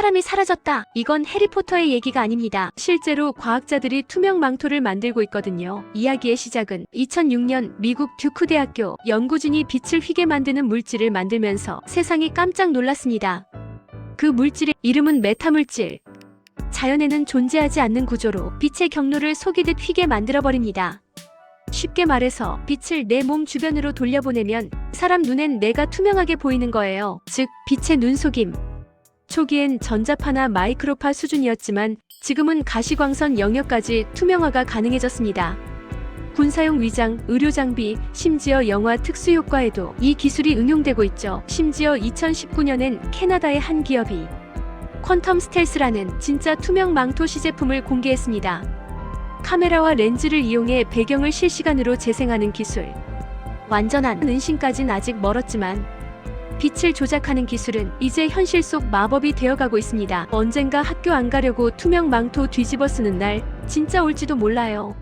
사람이 사라졌다. 이건 해리포터의 얘기가 아닙니다. 실제로 과학자들이 투명 망토를 만들고 있거든요. 이야기의 시작은 2006년 미국 듀크 대학교 연구진이 빛을 휘게 만드는 물질을 만들면서 세상이 깜짝 놀랐습니다. 그 물질의 이름은 메타물질. 자연에는 존재하지 않는 구조로 빛의 경로를 속이듯 휘게 만들어버립니다. 쉽게 말해서 빛을 내 몸 주변으로 돌려보내면 사람 눈엔 내가 투명하게 보이는 거예요. 즉, 빛의 눈속임. 초기엔 전자파나 마이크로파 수준이었지만 지금은 가시광선 영역까지 투명화가 가능해졌습니다. 군사용 위장, 의료 장비, 심지어 영화 특수 효과에도 이 기술이 응용되고 있죠. 심지어 2019년엔 캐나다의 한 기업이 퀀텀 스텔스라는 진짜 투명 망토 시 제품을 공개했습니다. 카메라와 렌즈를 이용해 배경을 실시간으로 재생하는 기술. 완전한 은신까진 아직 멀었지만 빛을 조작하는 기술은 이제 현실 속 마법이 되어가고 있습니다. 언젠가 학교 안 가려고 투명 망토 뒤집어 쓰는 날 진짜 올지도 몰라요.